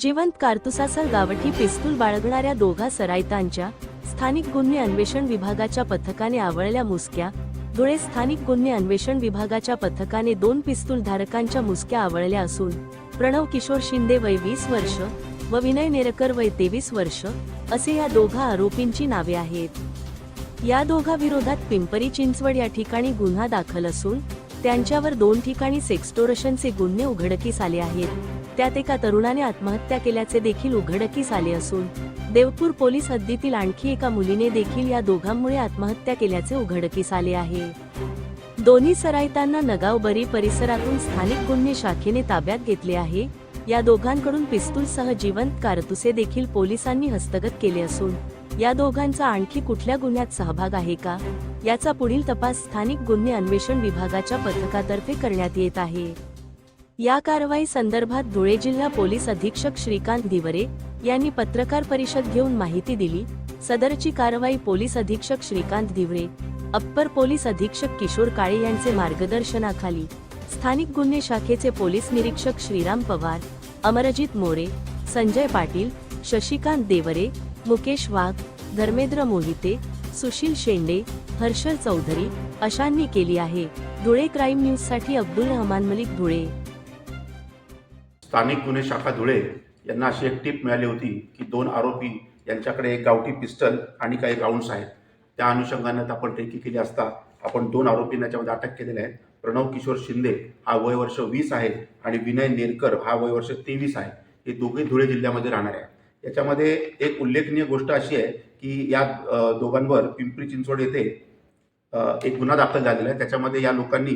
जिवंत कारतुसासह गावठी पिस्तूल बाळगणाऱ्या दोघा सरायतांच्या स्थानिक गुन्हे अन्वेषण विभागाच्या पथकाने आवळल्या मुसक्या. धुळे स्थानिक गुन्हे अन्वेषण विभागाच्या पथकाने दोन पिस्तूल धारकांच्या मुसक्या आवळल्या असून प्रणव किशोर शिंदे वय वीस वर्ष व विनय नेरकर वय तेवीस वर्ष असे या दोघा आरोपींची नावे आहेत. या दोघा विरोधात पिंपरी चिंचवड या ठिकाणी गुन्हा दाखल असून त्यांच्यावर दोन ठिकाणी सेक्स्टोरशनचे गुन्हे उघडकीस आले आहेत. त्यात एका तरुणाने आत्महत्या केल्याचे देखील उघडकीस आले असून देवपूर पोलीस हद्दीतील आणखी एका मुलीने देखील या दोघांमुळे आत्महत्या केल्याचे उघडकीस आले आहे. दोन्ही सराईतांना नगावबरी परिसरातून स्थानिक गुन्हे शाखेने ताब्यात घेतले आहे. या दोघांकडून पिस्तूलसह जिवंत कारतुसे देखील पोलिसांनी हस्तगत केले असून या दोघांचा आणखी कुठल्या गुन्ह्यात सहभाग आहे का? याचा पुढील तपास स्थानिक गुन्हे अन्वेषण विभागाच्या पथकातर्फे करण्यात येत आहे. या कारवाई संदर्भात धुळे जिल्हा पोलीस अधीक्षक श्रीकांत दिवरे यांनी पत्रकार परिषद घेऊन माहिती दिली. सदरची कारवाई पोलीस अधीक्षक श्रीकांत दिवरे अप्पर पोलीस अधीक्षक किशोर काळे यांचे मार्गदर्शनाखाली. स्थानिक गुन्हे शाखेचे पोलीस निरीक्षक श्रीराम पवार अमरजित मोरे संजय पाटील शशिकांत देवरे मुकेश वाघ धर्मेंद्र मोहिते सुशील शेंडे हर्षल चौधरी अशांनी केली आहे. धुळे क्राईम न्यूजसाठी अब्दुल रहमान मलिक धुळे. स्थानिक गुन्हे शाखा धुळे यांना अशी एक टीप मिळाली होती की दोन आरोपी यांच्याकडे एक गावठी पिस्टल आणि काही राऊंड्स आहेत. त्या अनुषंगाने आपण रेकी केली असता आपण दोन आरोपींना याच्यामध्ये अटक केलेले आहेत प्रणव किशोर शिंदे हा वय वर्ष वीस आहे आणि विनय नेरकर हा वय वर्ष तेवीस आहे. हे दोघे धुळे जिल्ह्यामध्ये राहणार आहे. याच्यामध्ये एक उल्लेखनीय गोष्ट अशी आहे की या दोघांवर पिंपरी चिंचवड येथे एक गुन्हा दाखल झालेला आहे. त्याच्यामध्ये या लोकांनी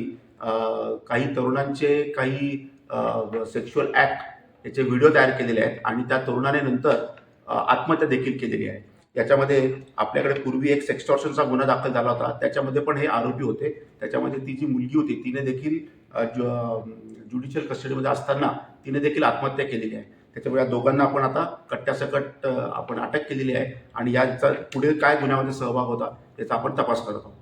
काही तरुणांचे काही सेक्शुअल ॲक्ट याचे व्हिडिओ तयार केलेले आहेत आणि त्या तरुणाने नंतर आत्महत्या देखील केलेली आहे. याच्यामध्ये आपल्याकडे पूर्वी एक सेक्स्टॉर्शनचा गुन्हा दाखल झाला होता. त्याच्यामध्ये पण हे आरोपी होते. त्याच्यामध्ये ती जी मुलगी होती तिने देखील ज्युडिशियल कस्टडीमध्ये असताना तिने देखील आत्महत्या केलेली आहे. त्याच्यामुळे या दोघांना आपण आता कट्ट्यासकट आपण अटक केलेली आहे आणि याचा पुढे काय गुन्ह्यामध्ये सहभाग होता याचा आपण तपास करत आहोत.